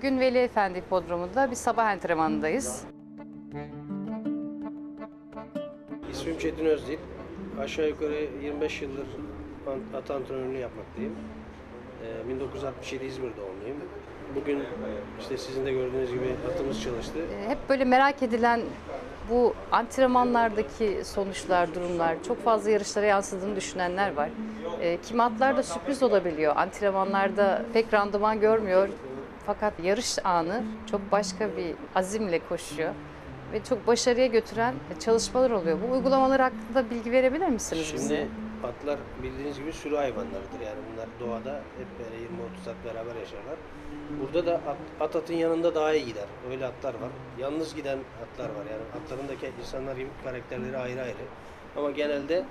Bugün Veli Efendi Hipodromu'nda bir sabah antrenmanındayız. İsmim Çetin Özdil. Aşağı yukarı 25 yıldır at antrenörlüğü yapmaktayım. Ee, 1967 İzmir doğumluyum. Bugün işte sizin de gördüğünüz gibi atımız çalıştı. Ee, Hep böyle merak edilen bu antrenmanlardaki sonuçlar, durumlar çok fazla yarışlara yansıdığını düşünenler var. Ee, Kimi atlarda sürpriz olabiliyor. Antrenmanlarda pek randıman görmüyor. Fakat yarış anı çok başka bir azimle koşuyor ve çok başarıya götüren çalışmalar oluyor. Bu uygulamalar hakkında bilgi verebilir misiniz bize? Şimdi atlar bildiğiniz gibi sürü hayvanlarıdır. Yani bunlar doğada hep böyle 20-30 at beraber yaşarlar. Burada da at, at atın yanında daha iyi gider. Öyle atlar var. Yalnız giden atlar var. Yani atların da ke- insanlar gibi karakterleri ayrı ayrı. Ama genelde